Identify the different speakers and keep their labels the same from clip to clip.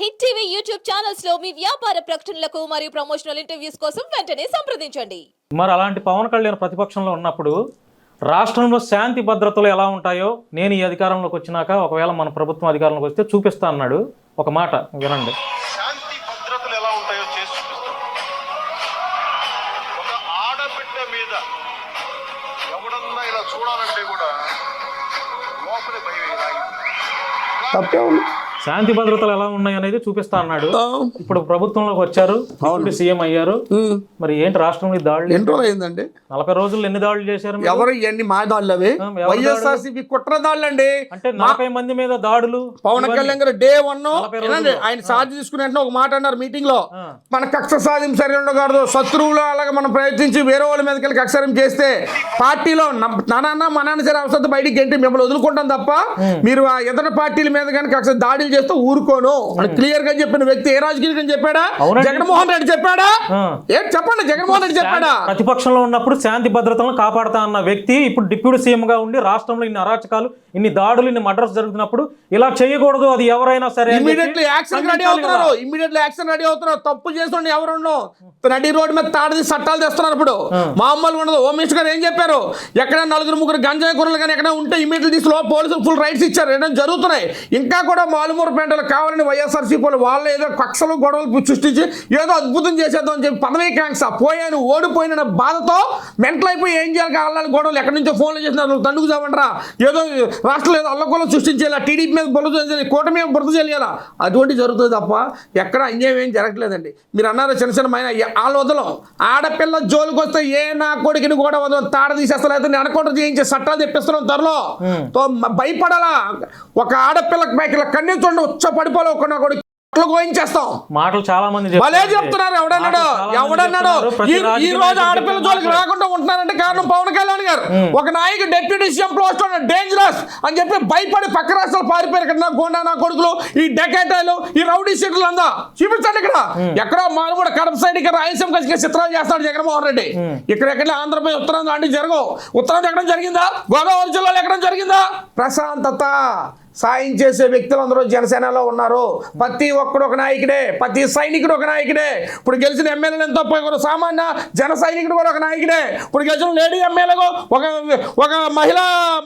Speaker 1: Hit TV YouTube ఛానల్స్లో మీ వ్యాపార ప్రకటనలకు మరియు ప్రమోషనల్ ఇంటర్వ్యూస్ కోసం వెంటనే సంప్రదించండి.
Speaker 2: మరి అలాంటి పవన్ కళ్యాణ్ ప్రతిపక్షంలో ఉన్నప్పుడు రాష్ట్రంలో శాంతి భద్రతలు ఎలా ఉంటాయో నేను ఈ అధికారంలోకి వచ్చినాక ఒకవేళ మన ప్రభుత్వం అధికారంలోకి వస్తే చూపిస్తా అన్నాడు ఒక మాట వినండి.
Speaker 3: శాంతి భద్రతలు ఎలా ఉంటాయో చేసి చూపిస్తాం. ఒక ఆడబిడ్డ మీద ఎవడన్నా ఇలా చూడాలంటే కూడా లోపలే భయం ఇలా
Speaker 4: తప్పే ఉంది.
Speaker 2: శాంతి భద్రతలు ఎలా ఉన్నాయి అనేది చూపిస్తా అన్నాడు. ఇప్పుడు ప్రభుత్వంలోకి వచ్చారు. ఇప్పుడు సీఎం అయ్యారు. మరి ఏంటి రాష్ట్రం మీద దాడులు?
Speaker 4: ఎన్ని రోజులు అయిందండి?
Speaker 2: నలభై రోజులు ఎన్ని దాడులు చేశారు?
Speaker 4: ఎవరు ఇవన్నీ మా దాళ్ళు అవి? వైఎస్ఆర్సీపీ కుట్ర దాళ్ళు అండి
Speaker 2: అంటే నలభై మంది మీద దాడులు
Speaker 4: పవన్. కళ్యాణ్ గారు డే వన్. ఆయన ఛార్జ్ తీసుకునే ఒక మాట అన్నారు
Speaker 2: మీటింగ్లో.
Speaker 4: మన కక్ష సాధింపు సరి ఉండకూడదు శత్రువులు అలాగే మనం ప్రయత్నించి వేరే వాళ్ళ మీదకి వెళ్ళి కక్షరం చేస్తే పార్టీలో నాన్న మా నాన్న సరే అవసరం బయటికి గంటి మిమ్మల్ని వదులుకుంటాం తప్ప మీరు ఆ ఇతర పార్టీల మీద కానీ కక్ష దాడులు చేస్తే ఊరుకోను. అని క్లియర్గా చెప్పిన వ్యక్తి ఏ రాజకీయ చెప్పాడా. జగన్మోహన్ రెడ్డి చెప్పాడా. ఏం చెప్పండి జగన్మోహన్ రెడ్డి చెప్పాడా?
Speaker 2: ప్రతిపక్షంలో ఉన్నప్పుడు శాంతి భద్రతలను కాపాడుతా అన్న వ్యక్తి ఇప్పుడు డిప్యూటీ సీఎం గా ఉండి రాష్ట్రంలో ఇన్ని అరాచకాలు ఇన్ని దాడులు ఇన్ని మర్డర్స్ జరుగుతున్నప్పుడు ఇలా చేయకూడదు అది ఎవరైనా సరే
Speaker 4: ఇమీడియట్లీ యాక్షన్ రెడీ అవుతున్నారు. ఇమీడియట్లీ యాక్షన్ రెడీ అవుతున్నారు. తప్పు చేస్తుండే ఎవరుండో నడి రోడ్డు మీద తాడది చట్టాలు తెస్తున్నారు ఇప్పుడు. మామూలుగా ఉండదు. హోమ్ మినిస్టర్ గారు ఏం చెప్పారు? ఎక్కడ నలుగురు ముగ్గురు గంజాయి కూరలు కానీ ఎక్కడ ఉంటే ఇమీడియట్లీ తీసులో పోలీసులు ఫుల్ రైట్స్ ఇచ్చారు. జరుగుతున్నాయి. ఇంకా కూడా మాలుమూరు పేటలు కావాలని వైఎస్ఆర్సీపీ వాళ్ళు వాళ్ళు ఏదో కక్షలు గొడవలు సృష్టించి ఏదో అద్భుతం చేసేద్దాం అని చెప్పి పదవీ కాంక్ష. పోయాను ఓడిపోయిన బాధతో మెంటల్ అయిపోయి ఏం చేయాలి? కావాలని గొడవలు ఎక్కడి నుంచో ఫోన్లు చేసినారు తండుకు చావండ్రా. ఏదో రాష్ట్రంలో ఏదో అల్లకొల్లం సృష్టించేలా టీడీపీ మీద బురద చేయాలి కూటమి మీద బురద చేయాలా అటువంటి జరుగుతుంది తప్ప ఎక్కడ అన్యాయం ఏం జరగట్లేదండి. మీరు అన్నారు చిన్న చిన్న మైన వాళ్ళు వదలం. ఆడపిల్ల జోలికి వస్తే ఏ నా కొడుకుని కూడా వదలం. తాడ తీసేస్తారు? అయితే అనుకుంటూ చేయించే చట్టాలు తెప్పిస్తున్నాం త్వరలో. భయపడాలా? ఒక ఇలా కన్నీ చూడండి ఉచ్చ పడిపోలే ఒక నా కొడుకు. గోయించేస్తాం.
Speaker 2: మాటలు చాలా మంది
Speaker 4: భలే
Speaker 2: చెప్తున్నారు.
Speaker 4: ఎవడన్నాడు? ఎవడన్నాడు? ఈ- రోజు ఆడపిల్ల జోలికి. రాకుండా ఉంటున్నారంటే కారణం పవన్ కళ్యాణ్ గారు. ఒక నాయకుడు డిప్యూటీ సీఎం పోస్ట్ డేంజరస్ అని చెప్పి భయపడి పక్క రాష్ట్రాలు పారిపోయారు ఇక్కడ నా గోండా నా కొడుకులు ఈ డెకాటాలు ఈ రౌడీ సీట్లు అందా చూపించండి ఇక్కడ. ఎక్కడో మాలు కూడా కడప సైడ్ ఇక్కడ రాయలసీమ కలిసి చిత్రాలు చేస్తాడు జగన్మోహన్ రెడ్డి. ఇక్కడ ఎక్కడ ఆంధ్రప్రదేశ్ ఉత్తరాంధ్ర అంటే జరగవు. ఉత్తరాంధ్ర ఎక్కడ జరిగిందా? గోదావరి జిల్లాలో ఎక్కడ జరిగిందా? ప్రశాంతత. సాయం చేసే వ్యక్తులు అందరూ జనసేనలో ఉన్నారు. ప్రతి ఒక్కడు ఒక నాయకుడే ప్రతి సైనికుడు ఒక నాయకుడే. ఇప్పుడు గెలిచిన ఎమ్మెల్యేలు ఎంతో పోయి సామాన్య జన సైనికుడు కూడా ఒక నాయకుడే. ఇప్పుడు గెలిచిన లేడీ ఎమ్మెల్యే ఒక ఒక మహిళ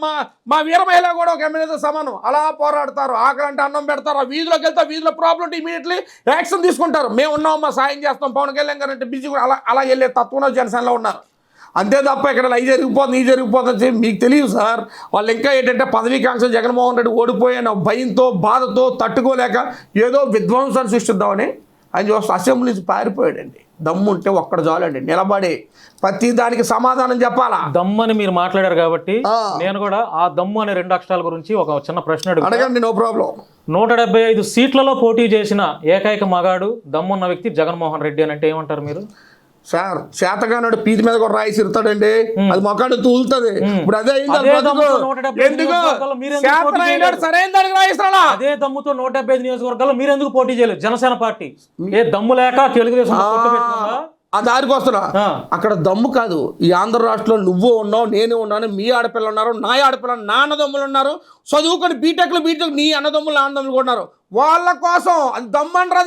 Speaker 4: మా మా వీర మహిళ కూడా ఒక ఎమ్మెల్యేతో సమానం. అలా పోరాడతారు. ఆకలి అంటే అన్నం పెడతారు. ఆ వీధిలోకి వెళ్తే వీధిలో ప్రాబ్లం ఇమీడియట్లీ యాక్షన్ తీసుకుంటారు. మేము ఉన్నాం మా సాయం చేస్తాం. పవన్ కళ్యాణ్ గారు అంటే బిజీ కూడా అలా అలా వెళ్ళే తత్వంలో జనసేనలో ఉన్నారు. అంతే తప్ప ఇక్కడ అవి జరిగిపోతుంది ఈ జరిగిపోతుంది అని చెప్పి మీకు తెలియదు సార్. వాళ్ళు ఇంకా ఏంటంటే పదవీ కాంక్ష జగన్మోహన్ రెడ్డి ఓడిపోయిన భయంతో బాధతో తట్టుకోలేక ఏదో విధ్వంసాన్ని సృష్టిద్దామని ఆయన చూస్తే అసెంబ్లీ నుంచి పారిపోయాడండి. దమ్ము ఉంటే ఒక్కడ చాలండి. నిలబడి ప్రతి దానికి సమాధానం చెప్పాలా?
Speaker 2: దమ్మని మీరు మాట్లాడారు కాబట్టి. నేను కూడా ఆ దమ్ము అనే రెండు అక్షరాల గురించి ఒక చిన్న ప్రశ్న అడుగు
Speaker 4: అడగండి నో ప్రాబ్లం.
Speaker 2: నూట డెబ్బై ఐదు సీట్లలో పోటీ చేసిన ఏకైక మగాడు దమ్మున్న వ్యక్తి జగన్మోహన్ రెడ్డి అని అంటే ఏమంటారు మీరు?
Speaker 4: సార్ చేతగానాడు పీతి మీద కూడా రాయి సిరుతాడండి. అది మొక్కడు తూలుతుంది. ఇప్పుడు అదే అయింది
Speaker 2: అదే
Speaker 4: వాళ్ళ బతుకు.
Speaker 2: దమ్ముతో 175
Speaker 4: ఎందుకు?
Speaker 2: నియోజకవర్గాల్లో మీరెందుకు పోటీ
Speaker 4: చేతనైనాడు
Speaker 2: చేయలేదు?
Speaker 4: సరైన దానికి రాయిస్తాడా?
Speaker 2: అదే దమ్ముతో నూట డెబ్బై ఐదు నియోజకవర్గాల్లో మీరు ఎందుకు పోటీ చేయలేదు? జనసేన పార్టీ. ఏ దమ్ము లేక తెలుగుదేశం?
Speaker 4: ఆ దారికి వస్తున్నా. అక్కడ దమ్ము కాదు. ఈ ఆంధ్ర రాష్ట్రంలో నువ్వు ఉన్నావు నేను ఉన్నాను మీ ఆడపిల్లలు ఉన్నారు నా ఆడపిల్ల నా అన్నదమ్ములు ఉన్నారు. చదువుకొని బీటెక్లు బీటెక్ నీ అన్నదమ్ములు నా అన్నదమ్ములు కూడా ఉన్నారు. వాళ్ళ కోసం అది దమ్ము అంటారు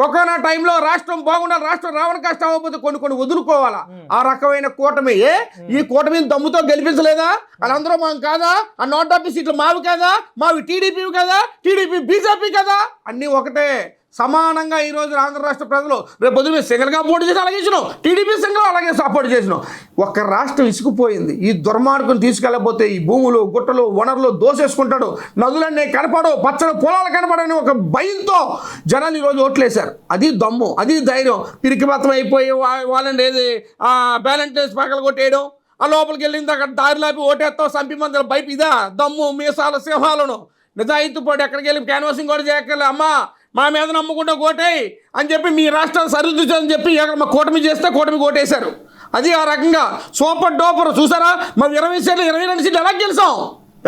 Speaker 4: ఒకనా టైంలో రాష్ట్రం బాగుండాలి రాష్ట్రం రావణ కష్టం అవ్వకపోతే కొన్ని కొన్ని వదులుకోవాలా. ఆ రకమైన కూటమి ఏ? ఈ కూటమిని దమ్ముతో గెలిపించలేదా? వాళ్ళందరూ మనం కాదా? ఆ నూట డెబ్బై సీట్లు మావి కాదా? మావి టీడీపీ కదా? టీడీపీ బీజేపీ కదా? అన్నీ ఒకటే. సమానంగా ఈ ఆంధ్ర రాష్ట్ర ప్రజలు రేపు పొద్దున సింగల్గా పోటీ చేసి అలాగే టీడీపీ సింగల్ అలాగే సపోర్ట్ చేసినాం. ఒక్క రాష్ట్రం ఇసుకుపోయింది. ఈ దుర్మార్గం తీసుకెళ్ళబోతే ఈ భూములు గుట్టలు వనరులు దోసేసుకుంటాడు. నదులన్నీ కనపడు పచ్చని పొలాలు కనపడని ఒక భయంతో జనాలు ఈరోజు ఓట్లేశారు. అది దమ్ము అది ధైర్యం. పిరికిపత్రం అయిపోయి వాళ్ళని ఏది బ్యాలెంటైన్స్ పక్కన కొట్టేయడం. ఆ లోపలికి వెళ్ళింది అక్కడ దారిలోపి ఓటేస్తాం సంపి మందిలో బయట ఇదా? దమ్ము మీసాల సింహాలను. నిజాయితీ పాటు ఎక్కడికి వెళ్ళి క్యాన్వాసింగ్ కూడా చేయక్కర్లే. అమ్మా మా మీద నమ్ముకుంటే కోటేయ్ అని చెప్పి మీ రాష్ట్రాన్ని సరిదిద్దుతుందని చెప్పి మా కూటమి చేస్తే కూటమి కోటేశారు అది ఆ రకంగా సూపర్ డోపర్ చూసారా? మా ఇరవై సీట్లు ఇరవై రెండు సీట్లు ఎలా గెలిచాం?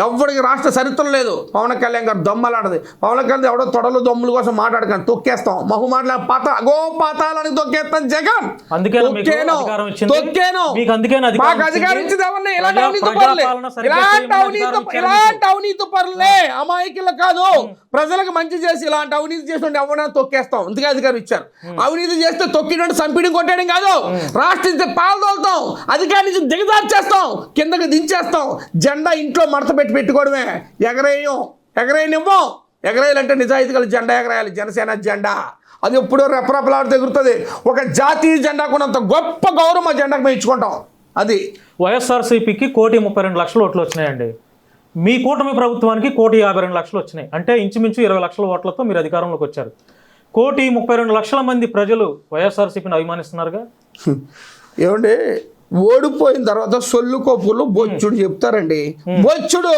Speaker 4: ఎవరికి రాష్ట్ర చరిత్ర లేదు. పవన్ కళ్యాణ్ గారు దొమ్మలాడది. పవన్ కళ్యాణ్ ఎవడో తొడలు దొమ్ముల కోసం మాట్లాడకండి తొక్కేస్తాం. మహు మాటల పాత గో పాతాలని తొక్కేస్తాం జగన్.
Speaker 2: మీకు అధికారం ఇచ్చింది?
Speaker 4: ఎవరిని? ఇలాంటి అవినీతి ఇలాంటి అవినీతి ఇలాంటి అవినీతి అమాయకులు కాదు. ప్రజలకు మంచి చేసి ఇలాంటి అవినీతి చేసి ఎవరైనా తొక్కేస్తాం. అందుకే అధికారం ఇచ్చారు. అవినీతి చేస్తే తొక్కినట్టు సంపీడి కొట్టేయడం కాదు. రాష్ట్రం పాలు తోలుతాం. అధికారం నుంచి దిగజార్చేస్తాం. కిందకి దించేస్తాం. జెండా ఇంట్లో మడత పెట్టి పెట్టుకోవడమే. ఎగరేయం. ఎగరేయనివ్వం ఎగరేయాలంటే నిజాయితీ గల జెండా ఎగరేయాలి. జనసేన జెండా. అది ఎప్పుడో రెపరెపలాడుతూ ఎగురుతుంది. ఒక జాతీయ జెండాకు ఉన్నంత గొప్ప గౌరవం ఆ జెండాకు మేము ఇచ్చుకుంటాం. అది.
Speaker 2: వైఎస్ఆర్సీపీకి కోటి ముప్పై రెండు లక్షల ఓట్లు వచ్చినాయండి. మీ కూటమి ప్రభుత్వానికి కోటి యాభై రెండు లక్షలు వచ్చినాయి. అంటే ఇంచుమించు ఇరవై లక్షల ఓట్లతో మీరు అధికారంలోకి వచ్చారు. కోటి ముప్పై రెండు లక్షల మంది ప్రజలు వైఎస్ఆర్సీపీని అభిమానిస్తున్నారుగా?
Speaker 4: ఏమండి? ఓడిపోయిన తర్వాత సొల్లు కొప్పులు బొచ్చుడు చెప్తారండి. బొచ్చుడు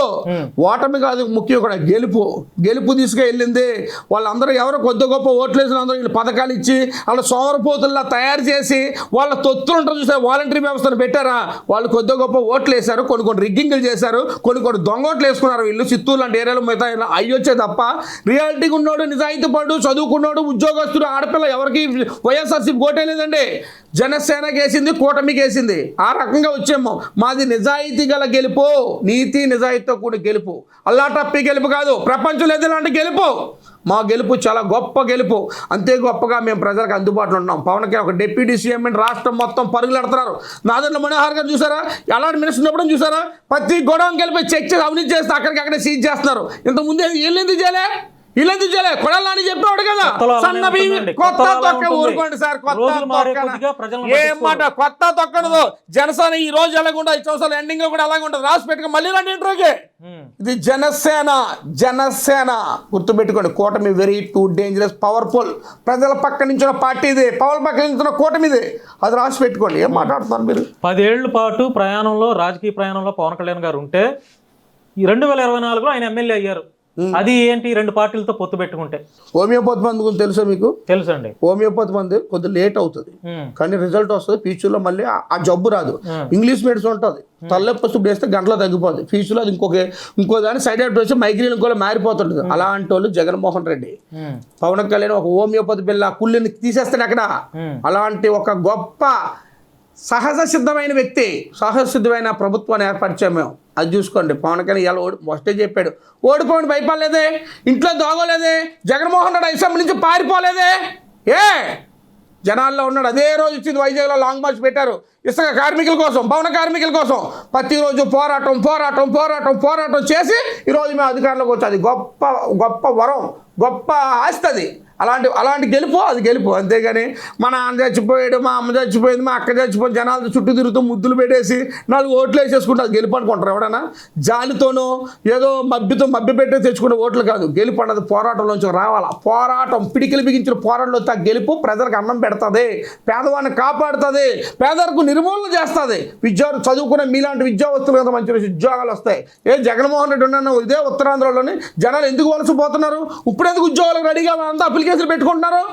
Speaker 4: ఓటమి కాదు ముఖ్యం ఇక్కడ గెలుపు. గెలుపు తీసుకెళ్ళింది వాళ్ళందరూ ఎవరో కొద్ది గొప్ప ఓట్లు వేసిన అందరూ వీళ్ళు పథకాలు ఇచ్చి వాళ్ళ సోమరపోతుల్లా తయారు చేసి వాళ్ళ తొత్తులు ఉంటారు చూసారు? వాలంటరీ వ్యవస్థను పెట్టారా? వాళ్ళు కొద్ది గొప్ప ఓట్లు వేశారు కొన్ని కొన్ని రిగ్గింగ్లు చేశారు కొన్ని కొన్ని దొంగ ఓట్లు వేసుకున్నారు వీళ్ళు. చిత్తూరు లాంటి ఏరియాలో మిగతా ఇలా అయ్యొచ్చే తప్ప రియాలిటీగా ఉన్నాడు నిజాయితీ పడు చదువుకున్నాడు ఉద్యోగస్తుడు ఆడపిల్ల ఎవరికి వైఎస్ఆర్సీపీ లేదండి. జనసేనకి ఆ రకంగా వచ్చేమో. మాది నిజాయితీ గల గెలుపు నీతి నిజాయితీతో కూడి గెలుపు. అల్లాటప్పి గెలుపు కాదు ప్రపంచంలో ఎలాంటి గెలుపు? మా గెలుపు చాలా గొప్ప గెలుపు. అంతే గొప్పగా మేము ప్రజలకు అందుబాటులో ఉన్నాం. పవన్ కళ్యాణ్ ఒక డిప్యూటీ సీఎం అని రాష్ట్రం మొత్తం పరుగులెడుతున్నారు నాదన్న మనోహర్ గారు చూసారా? ఎలాంటి మినిస్టర్ ఉన్నప్పుడు చూసారా? ప్రతి గొడవం గెలిపి చెక్ చేసి అవినీతి చేస్తే అక్కడికి అక్కడే సీజ్ చేస్తున్నారు. ఇంతకుముందు ముందే చేయలే? ఎందుకు చేయలే? కొడాలని చెప్పేవాడు కదా. సన్న. కొత్త తొక్క. ఊరుకోండి సార్ కొత్త మాట. కొత్త తొక్కడదు జనసేన ఈ రోజు ఎలాగుండదు? ఈ సంవత్సరాలు ఎండింగ్లో కూడా అలాగే ఉంటుంది. రాసి పెట్టుకుని మళ్ళీ రండి ఇంట్రోకి
Speaker 2: ఉమ్.
Speaker 4: ఇది జనసేన జనసేన. గుర్తుపెట్టుకోండి కూటమి వెరీ టూ డేంజరస్ పవర్ఫుల్ ప్రజల పక్క నుంచి ఉన్న పార్టీ ఇది. పవర్ పక్క నుంచి ఉన్న కూటమి ఇది. అది రాసి పెట్టుకోండి. ఏం మాట్లాడుతున్నారు మీరు?
Speaker 2: పదేళ్ళ పాటు ప్రయాణంలో రాజకీయ ప్రయాణంలో పవన్ కళ్యాణ్ గారు ఉంటే ఈ రెండు వేల ఇరవై నాలుగులో ఆయన ఎమ్మెల్యే అయ్యారు. అది ఏంటి? రెండు పార్టీలతో పొత్తు పెట్టుకుంటే.
Speaker 4: హోమియోపతి మందు గురించి తెలుసా మీకు?
Speaker 2: తెలుసండి.
Speaker 4: హోమియోపతి మందు కొద్దిగా లేట్ అవుతుంది. కానీ రిజల్ట్ వస్తుంది ఫ్యూచర్లో మళ్ళీ ఆ- జబ్బు రాదు. ఇంగ్లీష్ మెడిసిన్ ఉంటుంది. తలనొప్పి ఇప్పుడు వేస్తే గంటలో తగ్గిపోతుంది ఫ్యూచర్లో అది ఇంకొక ఇంకో దాని సైడ్ ఎఫెక్ట్ వచ్చి మైగ్రేన్ ఇంకో మారిపోతుంటుంది. అలాంటి వాళ్ళు జగన్మోహన్ రెడ్డి. పవన్ కళ్యాణ్ ఒక హోమియోపతి బిల్ల కుళ్ళిని తీసేస్తాడు అక్కడ. అలాంటి ఒక గొప్ప సహజ సిద్ధమైన వ్యక్తి సహజ సిద్ధమైన ప్రభుత్వాన్ని ఏర్పరిచాం మేము. అది చూసుకోండి. పవన్ కళ్యాణ్ ఇలా ఓడి ఫస్టే చెప్పాడు. ఓడిపోండి భయపడలేదే ఇంట్లో దోగలేదే? జగన్మోహన్ రెడ్డి అసెంబ్లీ నుంచి పారిపోలేదే? ఏ? జనాల్లో ఉన్నాడు. అదే రోజు వచ్చింది వైజాగ్లో లాంగ్ మార్చ్ పెట్టారు. ఇసుక కార్మికుల కోసం భవన కార్మికుల కోసం ప్రతిరోజు పోరాటం పోరాటం పోరాటం పోరాటం చేసి ఈరోజు మేము అధికారంలోకి వచ్చాది గొప్ప గొప్ప వరం గొప్ప ఆస్తి అది. అలాంటి అలాంటి గెలుపు అది గెలుపు. అంతేగాని మా నాన్న చచ్చిపోయాడు మా అమ్మ చచ్చిపోయింది మా అక్క చచ్చిపోయింది జనాలు చుట్టూ తిరుగుతూ ముద్దులు పెట్టేసి నాలుగు ఓట్లు వేసేసుకుంటే అది గెలుపు అనుకుంటారు ఎవడన్నా? జాలితోనో ఏదో మబ్బితో మబ్బి పెట్టే తెచ్చుకునే ఓట్లు కాదు. గెలుపు అన్నది పోరాటంలోంచి రావాలా? పోరాటం పిడికిలు బిగించిన పోరాటంలో ఆ గెలుపు ప్రజలకు అన్నం పెడుతుంది పేదవాడిని కాపాడుతుంది పేదలకు నిర్మూలన చేస్తుంది. విద్యార్థులు చదువుకునే మీలాంటి విద్యావస్తులు కదా మంచి మంచి ఉద్యోగాలు వస్తాయి. ఏ జగన్మోహన్ రెడ్డి ఉన్న ఇదే ఉత్తరాంధ్రలోని జనాలు ఎందుకు వలసపోతున్నారు? ఇప్పుడు ఎందుకు ఉద్యోగాలకు రెడీగా అంతా అప్లికేషన్లు పెట్టుకుంటున్నారు?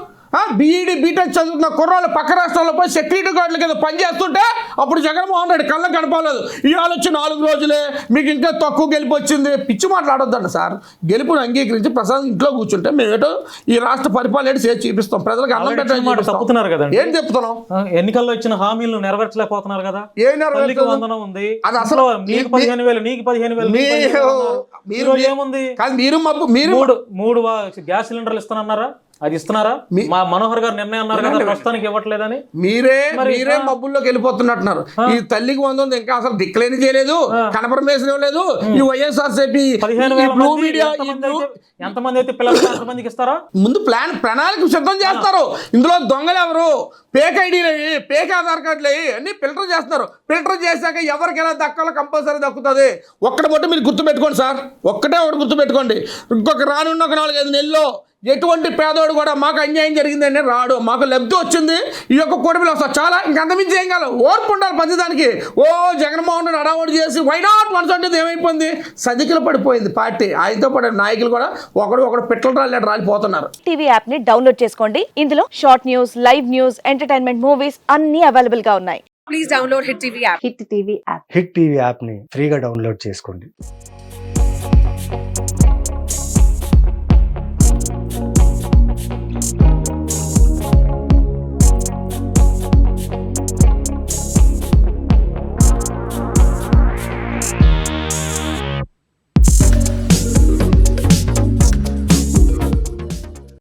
Speaker 4: బీఈడి బీటెక్ చదువుతున్న కుర్రాళ్ళు పక్క రాష్ట్రాల్లో పోయి సెక్యూరిటీ గార్డుల కింద పనిచేస్తుంటే అప్పుడు జగన్మోహన్ రెడ్డి కళ్ళ కనపలేదు ఇవాళ వచ్చి నాలుగు రోజులే మీకు ఇంకా తక్కువ గెలుపు వచ్చింది. పిచ్చి మాట్లాడొద్దండి సార్. గెలుపుని అంగీకరించి ప్రసాద్ ఇంట్లో కూర్చుంటే మేము ఏటో ఈ రాష్ట్ర పరిపాలన ఏంటి చేసి చూపిస్తాం. ప్రజలకు అన్నం
Speaker 2: తప్పుతున్నారు కదండి.
Speaker 4: ఏం చెప్తున్నాం
Speaker 2: ఎన్నికల్లో ఇచ్చిన హామీలను నెరవేర్చలేకపోతున్నారు కదా.
Speaker 4: ఏం నెరవేర్చలేదు?
Speaker 2: వందనం ఉంది.
Speaker 4: అది అసలు
Speaker 2: అసలు నీకు
Speaker 4: మీ-
Speaker 2: పదిహేను వేలు నీకు పదిహేను వేలు
Speaker 4: మీరు-
Speaker 2: ఏముంది?
Speaker 4: కాదు మీరు మీరు
Speaker 2: మూడు గ్యాస్ సిలిండర్లు ఇస్తానన్నారా? అది ఇస్తున్నారా?
Speaker 4: మీ-
Speaker 2: మనోహర్ గారు నిర్ణయం అన్నారు కదా ప్రస్తుతానికి ఇవ్వట్లేదని.
Speaker 4: మీరే
Speaker 2: మరి.
Speaker 4: మబ్బుల్లోకి వెళ్ళిపోతున్నట్టున్నారు. ఈ తల్లికి వంద ఉంది ఇంకా అసలు డిక్లైన్ చేయలేదు కనపరమేషన్ ఇవ్వలేదు ఈ వైఎస్ఆర్సీపీ
Speaker 2: ఎంతమంది అయితే- పిల్లలు అంతమందికి ఇస్తారా?
Speaker 4: ముందు ప్లాన్ ప్రణాళిక సిద్ధం చేస్తారు. ఇందులో దొంగలు ఎవరు? పేక్ ఐడీలు అయ్యి పేక్ ఆధార్ కార్డులు అయ్యి అన్ని ఫిల్టర్ చేస్తారు ఫిల్టర్ చేశాక ఎవరికైనా దక్కాలో కంపల్సరీ దక్కుతుంది? ఒక్కటి బట్టి మీరు గుర్తుపెట్టుకోండి సార్. ఒక్కటే ఒకటి గుర్తుపెట్టుకోండి ఇంకొక రానున్న ఒక నాలుగైదు నెలల్లో ఎటువంటి పేదోడు కూడా మాకు అన్యాయం జరిగిందని రాడు. మాకు లబ్ధి వచ్చింది. ఈ యొక్క కూటమిలో వస్తా. చాలా ఇంకంతమించి ఏం కాదు. ఓర్పు ఉండాలి ప్రతిదానికి ఓ జగన్మోహన్ రెడ్డి అడావుడు చేసి వై నాట్ వన్స్ అంటే ఏమైపోయింది? సదికిలు పడిపోయింది పార్టీ. ఆయనతో పాటు నాయకులు కూడా ఒకడు ఒకడు పిట్టలు రాలేడు రాలిపోతున్నారు.
Speaker 5: టీవీ యాప్ని డౌన్లోడ్ చేసుకోండి. ఇందులో short news live news entertainment movies అన్ని అవైలబుల్గా ఉన్నాయి.
Speaker 6: Please download Hit TV app.
Speaker 5: Hit TV app
Speaker 7: Hit TV యాప్ని ఫ్రీగా డౌన్లోడ్ చేసుకోండి.